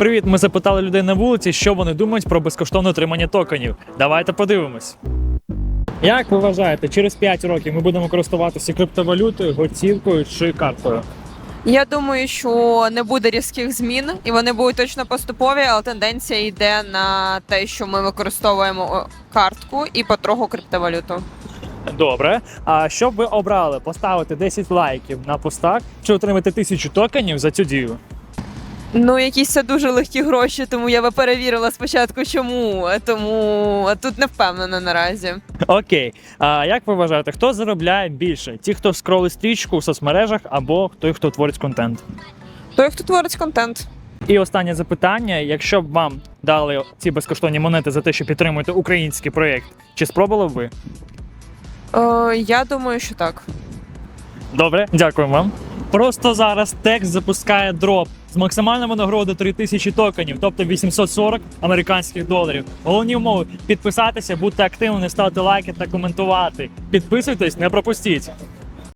Привіт, ми запитали людей на вулиці, що вони думають про безкоштовне отримання токенів. Давайте подивимось. Як ви вважаєте, через 5 років ми будемо користуватися криптовалютою, готівкою чи карткою? Я думаю, що не буде різких змін, і вони будуть точно поступові, але тенденція йде на те, що ми використовуємо картку і потроху криптовалюту. Добре. А що б ви обрали? Поставити 10 лайків на постах чи отримати тисячу токенів за цю дію? Ну, якісь це дуже легкі гроші, тому я би перевірила спочатку, чому. Тому тут не впевнена наразі. Окей. А як ви вважаєте, хто заробляє більше? Ті, хто скролить стрічку в соцмережах, або той, хто творить контент? Той, хто творить контент. І останнє запитання: якщо б вам дали ці безкоштовні монети за те, що підтримуєте український проєкт, чи спробували б ви? Е, я думаю, що так. Добре, дякуємо вам. Просто зараз текст запускає дроп з максимальною нагородою 3000 токенів, тобто 840 американських доларів. Головні умови підписатися, бути активними, ставити лайки та коментувати. Підписуйтесь, не пропустіть.